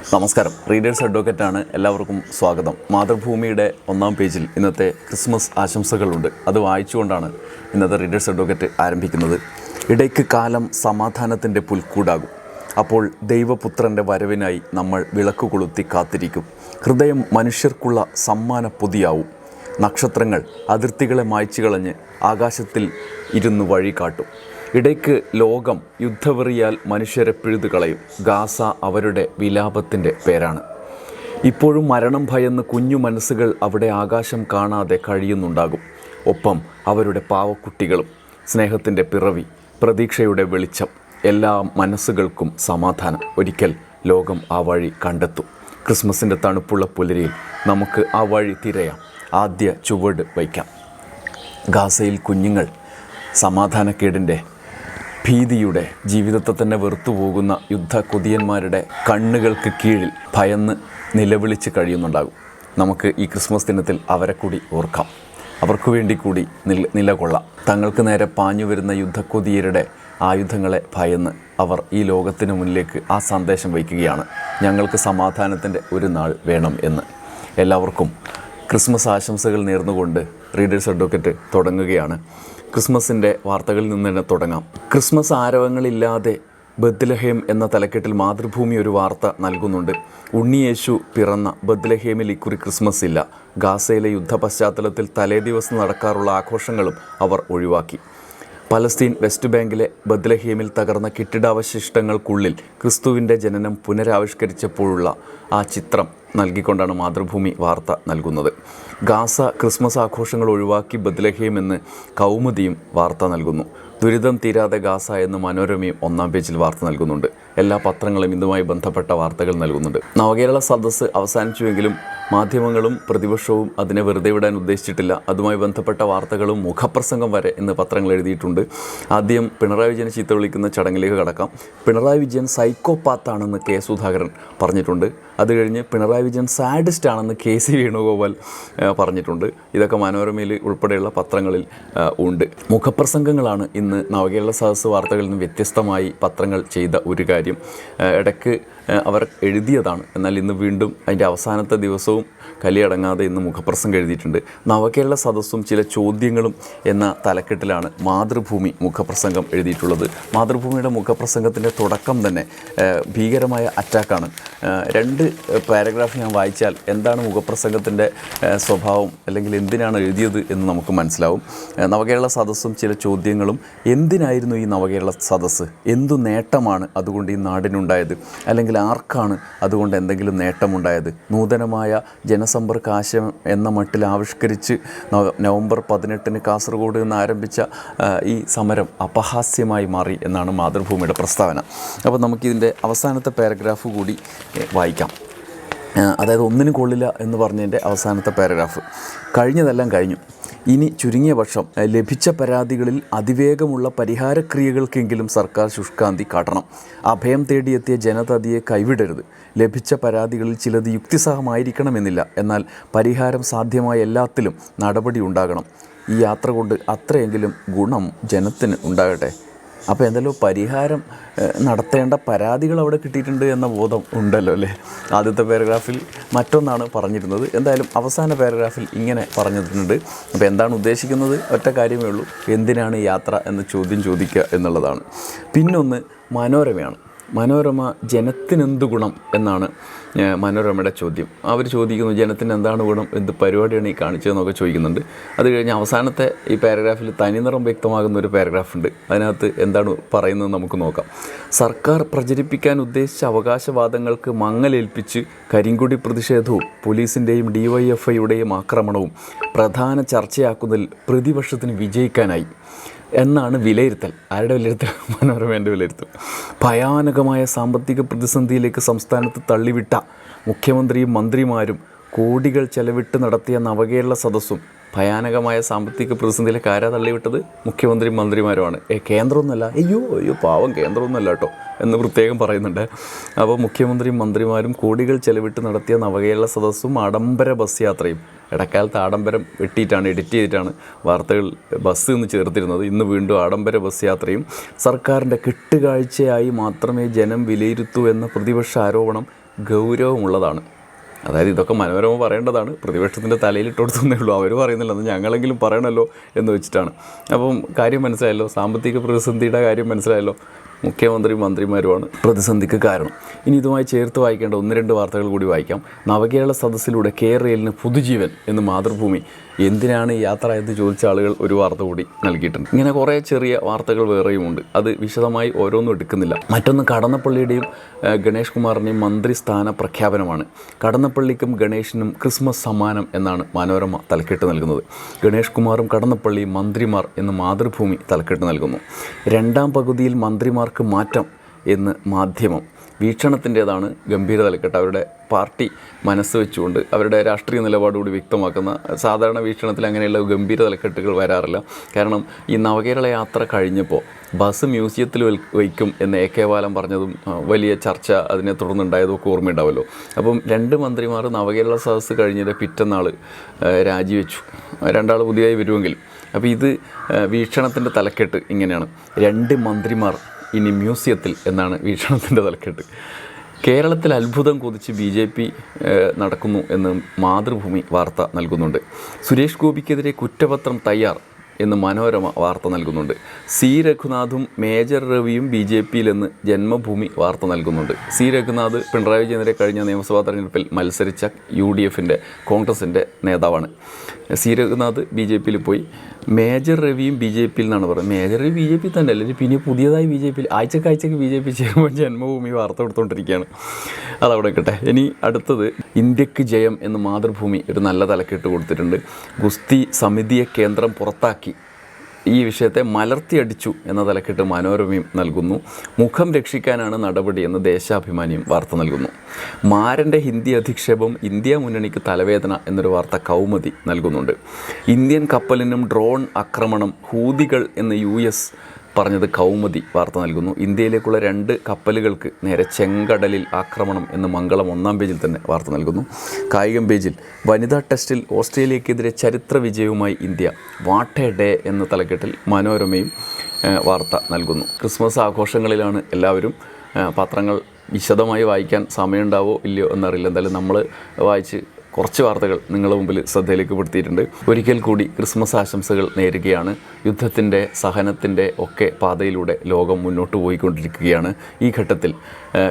നമസ്കാരം. Readers advocate ആണ് എല്ലാവർക്കും സ്വാഗതം. മാതൃഭൂമിയുടെ ഒന്നാം പേജിൽ ഇന്നത്തെ ക്രിസ്മസ് ആശംസകളുണ്ട്. അത് വായിച്ചുകൊണ്ടാണ് ഇന്നത്തെ റീഡേഴ്സ് അഡ്വക്കേറ്റ് ആരംഭിക്കുന്നത്. ഇടയ്ക്ക് കാലം സമാധാനത്തിന്റെ പുൽക്കൂടാകും. അപ്പോൾ ദൈവപുത്രന്റെ വരവിനായി നമ്മൾ വിളക്ക് കൊളുത്തി കാത്തിരിക്കും. ഹൃദയം മനുഷ്യർക്കുള്ള സമ്മാന പൊതിയാവും. നക്ഷത്രങ്ങൾ അതിർത്തികളെ മായ്ച്ചു കളഞ്ഞ് ആകാശത്തിൽ ഇരുന്ന് വഴി കാട്ടും ഇടയ്ക്ക് ലോകം യുദ്ധവെറിയാൽ മനുഷ്യരെ പിഴുതു കളയും ഗാസ അവരുടെ വിലാപത്തിന്റെ പേരാണ്. ഇപ്പോഴും മരണം ഭയന്ന് കുഞ്ഞു മനസ്സുകൾ അവിടെ ആകാശം കാണാതെ കഴിയുന്നുണ്ടാകും. ഒപ്പം അവരുടെ പാവക്കുട്ടികളും സ്നേഹത്തിന്റെ പിറവി പ്രതീക്ഷയുടെ വെളിച്ചം എല്ലാ മനസ്സുകൾക്കും സമാധാനം ഒരിക്കൽ ലോകം ആ വഴി കണ്ടെത്തും. ക്രിസ്മസിന്റെ തണുപ്പുള്ള പുലരിയിൽ നമുക്ക് ആ വഴി തിരയാം. ആദ്യ ചുവട് വയ്ക്കാം. ഗാസയിൽ കുഞ്ഞുങ്ങൾ സമാധാനക്കേടിന്റെ ഭീതിയുടെ ജീവിതത്തെ തന്നെ വെറുത്തു പോകുന്ന യുദ്ധ കൊതിയന്മാരുടെ കണ്ണുകൾക്ക് കീഴിൽ ഭയന്ന് നിലവിളിച്ച് കഴിയുന്നുണ്ടാകും. നമുക്ക് ഈ ക്രിസ്മസ് ദിനത്തിൽ അവരെ കൂടി ഓർക്കാം. അവർക്ക് വേണ്ടി കൂടി നിൽ നിലകൊള്ളാം. തങ്ങൾക്ക് നേരെ പാഞ്ഞു വരുന്ന യുദ്ധക്കൊതിയരുടെ ആയുധങ്ങളെ ഭയന്ന് അവർ ഈ ലോകത്തിന് മുന്നിലേക്ക് ആ സന്ദേശം വയ്ക്കുകയാണ്. ഞങ്ങൾക്ക് സമാധാനത്തിന്റെ ഒരു നാൾ വേണം എന്ന്. എല്ലാവർക്കും ക്രിസ്മസ് ആശംസകൾ നേർന്നുകൊണ്ട് റീഡേഴ്സ് അഡ്വക്കറ്റ് തുടങ്ങുകയാണ്. ക്രിസ്മസിന്റെ വാർത്തകളിൽ നിന്ന് തന്നെ തുടങ്ങാം. ക്രിസ്മസ് ആരവങ്ങളില്ലാതെ ബദ്ലഹേം എന്ന തലക്കെട്ടിൽ മാതൃഭൂമി ഒരു വാർത്ത നൽകുന്നുണ്ട്. ഉണ്ണിയേശു പിറന്ന ബദ്ലഹേമിൽ ഇക്കുറി ക്രിസ്മസ് ഇല്ല. ഗാസയിലെ യുദ്ധ പശ്ചാത്തലത്തിൽ തലേദിവസം നടക്കാറുള്ള ആഘോഷങ്ങളും അവർ ഒഴിവാക്കി. പലസ്തീൻ വെസ്റ്റ് ബാങ്കിലെ ബദ്ലഹീമിൽ തകർന്ന കെട്ടിടാവശിഷ്ടങ്ങൾക്കുള്ളിൽ ക്രിസ്തുവിന്റെ ജനനം പുനരാവിഷ്കരിച്ചപ്പോഴുള്ള ആ ചിത്രം നൽകിക്കൊണ്ടാണ് മാതൃഭൂമി വാർത്ത നൽകുന്നത്. ഗാസ ക്രിസ്മസ് ആഘോഷങ്ങൾ ഒഴിവാക്കി ബദ്ലഹീം എന്ന് കൗമുദിയും വാർത്ത നൽകുന്നു. ദുരിതം തീരാതെ ഗാസ എന്ന് മനോരമയും ഒന്നാം പേജിൽ വാർത്ത നൽകുന്നുണ്ട്. എല്ലാ പത്രങ്ങളും ഇതുമായി ബന്ധപ്പെട്ട വാർത്തകൾ നൽകുന്നുണ്ട്. നവകേരള സദസ്സ് അവസാനിച്ചുവെങ്കിലും മാധ്യമങ്ങളും പ്രതിപക്ഷവും അതിനെ വെറുതെ വിടാൻ ഉദ്ദേശിച്ചിട്ടില്ല. അതുമായി ബന്ധപ്പെട്ട വാർത്തകളും മുഖപ്രസംഗം വരെ എന്ന് പത്രങ്ങൾ എഴുതിയിട്ടുണ്ട്. ആദ്യം പിണറായി വിജയനെ ചീത്ത വിളിക്കുന്ന ചടങ്ങിലേക്ക് കടക്കാം. പിണറായി വിജയൻ സൈക്കോപാത്താണെന്ന് കെ സുധാകരൻ പറഞ്ഞിട്ടുണ്ട്. അത് കഴിഞ്ഞ് പിണറായി വിജയൻ സാഡിസ്റ്റ് ആണെന്ന് കെ സി വേണുഗോപാൽ പറഞ്ഞിട്ടുണ്ട്. ഇതൊക്കെ മനോരമയിൽ ഉൾപ്പെടെയുള്ള പത്രങ്ങളിൽ ഉണ്ട്. മുഖപ്രസംഗങ്ങളാണ് ഇന്ന് നവകേരള സദസ് വാർത്തകളിൽ നിന്ന് വ്യത്യസ്തമായി പത്രങ്ങൾ ചെയ്ത ഒരു കാര്യം. ഇടയ്ക്ക് അവർ എഴുതിയതാണ്. എന്നാൽ ഇന്ന് വീണ്ടും അതിന്റെ അവസാനത്തെ ദിവസവും കലിയടങ്ങാതെ ഇന്ന് മുഖപ്രസംഗം എഴുതിയിട്ടുണ്ട്. നവകേരള സദസ്സും ചില ചോദ്യങ്ങളും എന്ന തലക്കെട്ടിലാണ് മാതൃഭൂമി മുഖപ്രസംഗം എഴുതിയിട്ടുള്ളത്. മാതൃഭൂമിയുടെ മുഖപ്രസംഗത്തിന്റെ തുടക്കം തന്നെ ഭീകരമായ അറ്റാക്കാണ്. രണ്ട് പാരഗ്രാഫ് ഞാൻ വായിച്ചാൽ എന്താണ് മുഖപ്രസംഗത്തിന്റെ സ്വഭാവം അല്ലെങ്കിൽ എന്തിനാണ് എഴുതിയത് എന്ന് നമുക്ക് മനസ്സിലാവും. നവകേരള സദസ്സും ചില ചോദ്യങ്ങളും എന്തിനായിരുന്നു ഈ നവകേരള സദസ്സ്? എന്തു നേട്ടമാണ് അതുകൊണ്ട് ഈ നാടിനുണ്ടായത്? അല്ലെങ്കിൽ ആർക്കാണ് അതുകൊണ്ട് എന്തെങ്കിലും നേട്ടമുണ്ടായത്? നൂതനമായ ജനസമ്പർക്ക ആശയം എന്ന മട്ടിൽ ആവിഷ്കരിച്ച് നവ- നവംബർ പതിനെട്ടിന് കാസർഗോഡ് നിന്ന് ആരംഭിച്ച ഈ സമരം അപഹാസ്യമായി മാറി എന്നാണ് മാതൃഭൂമിയുടെ പ്രസ്താവന. അപ്പോൾ നമുക്കിതിന്റെ അവസാനത്തെ പാരഗ്രാഫ് കൂടി വായിക്കാം. അതായത് ഒന്നിനും കൊള്ളില്ല എന്ന് പറഞ്ഞതിന്റെ അവസാനത്തെ പാരഗ്രാഫ്. കഴിഞ്ഞതെല്ലാം കഴിഞ്ഞു. ഇനി ചുരുങ്ങിയ പക്ഷം ലഭിച്ച പരാതികളിൽ അതിവേഗമുള്ള പരിഹാരക്രിയകൾക്കെങ്കിലും സർക്കാർ ശുഷ്കാന്തി കാട്ടണം. അഭയം തേടിയെത്തിയ ജനതതിയെ കൈവിടരുത്. ലഭിച്ച പരാതികളിൽ ചിലത് യുക്തിസഹമായിരിക്കണമെന്നില്ല. എന്നാൽ പരിഹാരം സാധ്യമായ എല്ലാത്തിലും നടപടി ഉണ്ടാകണം. ഈ യാത്ര കൊണ്ട് അത്രയെങ്കിലും ഗുണം ജനത്തിന് ഉണ്ടാകട്ടെ? അപ്പോൾ എന്തായാലും പരിഹാരം നടത്തേണ്ട പരാതികൾ അവിടെ കിട്ടിയിട്ടുണ്ട് എന്ന ബോധം ഉണ്ടല്ലോ അല്ലേ? ആദ്യത്തെ പാരഗ്രാഫിൽ മറ്റൊന്നാണ് പറഞ്ഞിരുന്നത്. എന്തായാലും അവസാന പാരഗ്രാഫിൽ ഇങ്ങനെ പറഞ്ഞിട്ടുണ്ട്. അപ്പോൾ എന്താണ് ഉദ്ദേശിക്കുന്നത്? ഒറ്റ കാര്യമേ ഉള്ളൂ. എന്തിനാണ് യാത്ര എന്ന ചോദ്യം ചോദിക്കുക എന്നുള്ളതാണ്. പിന്നൊന്ന് മനോരമയാണ്. മനോരമ ജനത്തിനെന്ത് ഗുണം എന്നാണ് മനോരമയുടെ ചോദ്യം. അവർ ചോദിക്കുന്നു ജനത്തിന് എന്താണ് ഗുണം? എന്ത് പരിപാടിയാണ് ഈ കാണിച്ചതെന്നൊക്കെ ചോദിക്കുന്നുണ്ട്. അത് കഴിഞ്ഞ് അവസാനത്തെ ഈ പാരഗ്രാഫിൽ തനിനിറം വ്യക്തമാകുന്ന ഒരു പാരഗ്രാഫ് ഉണ്ട്. അതിനകത്ത് എന്താണ് പറയുന്നത് നമുക്ക് നോക്കാം. സർക്കാർ പ്രചരിപ്പിക്കാൻ ഉദ്ദേശിച്ച അവകാശവാദങ്ങൾക്ക് മങ്ങലേൽപ്പിച്ച് കരിങ്കുടി പ്രതിഷേധവും പോലീസിന്റെയും ഡിവൈഎഫ്ഐയുടെയും ആക്രമണവും പ്രധാന ചർച്ചയാക്കുന്നതിൽ പ്രതിപക്ഷത്തിന് വിജയിക്കാനായി. എന്നാണ് വിലയിരുത്തൽ. ആരുടെ വിലയിരുത്തൽ? മനോരമേന്റെ വിലയിരുത്തൽ. ഭയാനകമായ സാമ്പത്തിക പ്രതിസന്ധിയിലേക്ക് സംസ്ഥാനത്ത് തള്ളിവിട്ട മുഖ്യമന്ത്രിയും മന്ത്രിമാരും കോടികൾ ചെലവിട്ട് നടത്തിയ നവകേരള സദസ്സും ഭയാനകമായ സാമ്പത്തിക പ്രതിസന്ധിയിലേക്ക് ആരാ തള്ളിവിട്ടത് മുഖ്യമന്ത്രി മന്ത്രിമാരുമാണ്. ഏ കേന്ദ്രമൊന്നുമല്ല. അയ്യോ അയ്യോ പാവം കേന്ദ്രമൊന്നുമല്ല കേട്ടോ എന്ന് പ്രത്യേകം പറയുന്നുണ്ട്. അപ്പോൾ മുഖ്യമന്ത്രിയും മന്ത്രിമാരും കോടികൾ ചെലവിട്ട് നടത്തിയ നവകേരള സദസ്സും ആഡംബര ബസ് യാത്രയും. ഇടക്കാലത്ത് ആഡംബരം വെട്ടിയിട്ടാണ് എഡിറ്റ് ചെയ്തിട്ടാണ് വാർത്തകൾ ബസ് എന്ന് ചേർത്തിരുന്നത്. ഇന്ന് വീണ്ടും ആഡംബര ബസ് യാത്രയും സർക്കാരിന്റെ കെട്ടുകാഴ്ചയായി മാത്രമേ ജനം വിലയിരുത്തൂ എന്ന പ്രതിപക്ഷ ആരോപണം ഗൗരവമുള്ളതാണ്. അതായത് ഇതൊക്കെ മനോരമ പറയേണ്ടതാണ്. പ്രതിപക്ഷത്തിന്റെ തലയിൽ ഇട്ടുകൊടുത്തേ ഉള്ളൂ. അവർ പറയുന്നില്ല. അത് ഞങ്ങളെങ്കിലും പറയണമല്ലോ എന്ന് വെച്ചിട്ടാണ്. അപ്പം കാര്യം മനസ്സിലായല്ലോ? സാമ്പത്തിക പ്രതിസന്ധിയുടെ കാര്യം മനസ്സിലായല്ലോ? മുഖ്യമന്ത്രി മന്ത്രിമാരുമാണ് പ്രതിസന്ധിക്ക് കാരണം. ഇനി ഇതുമായി ചേർത്ത് വായിക്കേണ്ട ഒന്ന് രണ്ട് വാർത്തകൾ കൂടി വായിക്കാം. നവകേരള സദസ്സിലൂടെ കെ റെയിലിന് പുതുജീവൻ എന്ന് മാതൃഭൂമി. എന്തിനാണ് യാത്ര എന്ന് ചോദിച്ച ആളുകൾ ഒരു വാർത്ത കൂടി നൽകിയിട്ടുണ്ട്. ഇങ്ങനെ കുറേ ചെറിയ വാർത്തകൾ വേറെയുമുണ്ട്. അത് വിശദമായി ഓരോന്നും എടുക്കുന്നില്ല. മറ്റൊന്ന് കടന്നപ്പള്ളിയുടെയും ഗണേഷ് കുമാറിന്റെയും മന്ത്രിസ്ഥാന പ്രഖ്യാപനമാണ്. കടന്നപ്പള്ളിക്കും ഗണേഷിനും ക്രിസ്മസ് സമ്മാനം എന്നാണ് മനോരമ തലക്കെട്ട് നൽകുന്നത്. ഗണേഷ് കുമാറും കടന്നപ്പള്ളിയും മന്ത്രിമാർ എന്ന് മാതൃഭൂമി തലക്കെട്ട് നൽകുന്നു. രണ്ടാം പകുതിയിൽ മന്ത്രിമാർക്ക് മാറ്റം എന്ന് മാധ്യമം വീക്ഷണത്തിന്റേതാണ് ഗംഭീര തലക്കെട്ട് അവരുടെ പാർട്ടി മനസ്സ് വെച്ചുകൊണ്ട് അവരുടെ രാഷ്ട്രീയ നിലപാടുകൂടി വ്യക്തമാക്കുന്ന സാധാരണ വീക്ഷണത്തിൽ അങ്ങനെയുള്ള ഗംഭീര തലക്കെട്ടുകൾ വരാറില്ല. കാരണം ഈ നവകേരള യാത്ര കഴിഞ്ഞപ്പോൾ ബസ് മ്യൂസിയത്തിൽ വയ്ക്കും എന്ന് എ കെ ബാലൻ പറഞ്ഞതും വലിയ ചർച്ച അതിനെ തുടർന്നുണ്ടായതും ഒക്കെ ഓർമ്മയുണ്ടാവുമല്ലോ അപ്പം രണ്ട് മന്ത്രിമാർ നവകേരള സദസ്സ് കഴിഞ്ഞിട്ട് പിറ്റന്നാൾ രാജിവെച്ചു. രണ്ടാൾ പുതിയതായി വരുമെങ്കിലും. അപ്പോൾ ഇത് വീക്ഷണത്തിന്റെ തലക്കെട്ട് ഇങ്ങനെയാണ്. രണ്ട് മന്ത്രിമാർ ഇനി മ്യൂസിയത്തിൽ എന്നാണ് വീക്ഷണത്തിന്റെ തലക്കെട്ട്. കേരളത്തിൽ അത്ഭുതം കൊതിച്ച് ബി ജെ പി നടക്കുന്നു എന്ന് മാതൃഭൂമി വാർത്ത നൽകുന്നുണ്ട്. സുരേഷ് ഗോപിക്കെതിരെ കുറ്റപത്രം തയ്യാർ എന്ന് മനോരമ വാർത്ത നൽകുന്നുണ്ട്. സി രഘുനാഥും മേജർ രവിയും ബി ജെ പിയിലെന്ന് ജന്മഭൂമി വാർത്ത നൽകുന്നുണ്ട്. സി രഘുനാഥ് പിണറായി വിജയനെതിരെ കഴിഞ്ഞ നിയമസഭാ തെരഞ്ഞെടുപ്പിൽ മത്സരിച്ച യു ഡി എഫിന്റെ കോൺഗ്രസിന്റെ നേതാവാണ്. സി രഘുനാഥ് ബി ജെ പിയിൽ പോയി. മേജർ രവിയും ബി ജെ പിയിൽ നിന്നാണ് പറയുന്നത്. Major Ravi B J P തന്നെ അല്ലെങ്കിൽ പിന്നെ പുതിയതായി ബി ജെ പിയിൽ ആഴ്ചക്ക് ആഴ്ചക്ക് ബി ജെ പി ചേരുമ്പോൾ ജന്മഭൂമി വാർത്ത കൊടുത്തുകൊണ്ടിരിക്കുകയാണ് അതവിടെ കിട്ടെ ഇനി അടുത്തത് ഇന്ത്യയ്ക്ക് ജയം എന്ന് മാതൃഭൂമി ഒരു നല്ല തലക്കെട്ട് കൊടുത്തിട്ടുണ്ട്. ഗുസ്തി സമിതിയെ കേന്ദ്രം പുറത്താക്കി. ഈ വിഷയത്തെ മലർത്തിയടിച്ചു എന്ന തലക്കെട്ട് മനോരമയും നൽകുന്നു. മുഖം രക്ഷിക്കാനാണ് നടപടി എന്ന് ദേശാഭിമാനിയും വാർത്ത നൽകുന്നു. മാരന്റെ ഹിന്ദി അധിക്ഷേപം ഇന്ത്യ മുന്നണിക്ക് തലവേദന എന്നൊരു വാർത്ത കൗമുദി നൽകുന്നുണ്ട്. ഇന്ത്യൻ കപ്പലിനും ഡ്രോൺ ആക്രമണം ഹൂതികൾ എന്ന് യു എസ് പറഞ്ഞത് കൗമുദി വാർത്ത നൽകുന്നു. ഇന്ത്യയിലേക്കുള്ള രണ്ട് കപ്പലുകൾക്ക് നേരെ ചെങ്കടലിൽ ആക്രമണം എന്ന് മംഗളം ഒന്നാം പേജിൽ തന്നെ വാർത്ത നൽകുന്നു. കായികം പേജിൽ വനിതാ ടെസ്റ്റിൽ ഓസ്ട്രേലിയക്കെതിരെ ചരിത്ര വിജയവുമായി ഇന്ത്യ വാട്ടേ ഡേ എന്ന തലക്കെട്ടിൽ മനോരമയും വാർത്ത നൽകുന്നു. ക്രിസ്മസ് ആഘോഷങ്ങളിലാണ് എല്ലാവരും പത്രങ്ങൾ വിശദമായി വായിക്കാൻ സമയമുണ്ടാവോ ഇല്ലയോ എന്നറിയില്ല. എന്തായാലും നമ്മൾ വായിച്ച് കുറച്ച് വാർത്തകൾ നിങ്ങളുടെ മുമ്പിൽ ശ്രദ്ധയിലേക്ക് പെടുത്തിയിട്ടുണ്ട് ഒരിക്കൽ കൂടി ക്രിസ്മസ് ആശംസകൾ നേരുകയാണ്. യുദ്ധത്തിന്റെ സഹനത്തിന്റെ ഒക്കെ പാതയിലൂടെ ലോകം മുന്നോട്ട് പോയിക്കൊണ്ടിരിക്കുകയാണ്. ഈ ഘട്ടത്തിൽ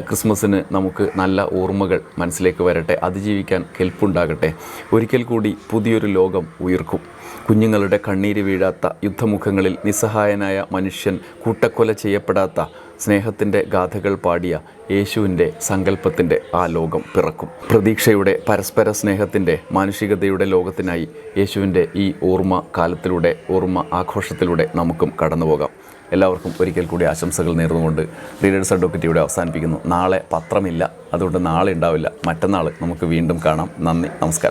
ക്രിസ്മസിന് നമുക്ക് നല്ല ഓർമ്മകൾ മനസ്സിലേക്ക് വരട്ടെ. അതിജീവിക്കാൻ കെൽപ്പുണ്ടാകട്ടെ. ഒരിക്കൽ കൂടി പുതിയൊരു ലോകം ഉയർക്കും. കുഞ്ഞുങ്ങളുടെ കണ്ണീര് വീഴാത്ത യുദ്ധമുഖങ്ങളിൽ നിസ്സഹായനായ മനുഷ്യൻ കൂട്ടക്കൊല ചെയ്യപ്പെടാത്ത സ്നേഹത്തിന്റെ ഗാഥകൾ പാടിയ യേശുവിന്റെ സങ്കല്പത്തിന്റെ ആ ലോകം പിറക്കും. പ്രതീക്ഷയുടെ പരസ്പര സ്നേഹത്തിന്റെ മാനുഷികതയുടെ ലോകത്തിനായി യേശുവിന്റെ ഈ ഓർമ്മ കാലത്തിലൂടെ ഓർമ്മ ആഘോഷത്തിലൂടെ നമുക്കും കടന്നു പോകാം. എല്ലാവർക്കും ഒരിക്കൽ കൂടി ആശംസകൾ നേർന്നുകൊണ്ട് റീഡേഴ്സ് അഡ്വക്കറ്റ് ഇവിടെ അവസാനിപ്പിക്കുന്നു. നാളെ പത്രമില്ല. അതുകൊണ്ട് നാളെ ഉണ്ടാവില്ല. മറ്റന്നാൾ നമുക്ക് വീണ്ടും കാണാം. നന്ദി. നമസ്കാരം.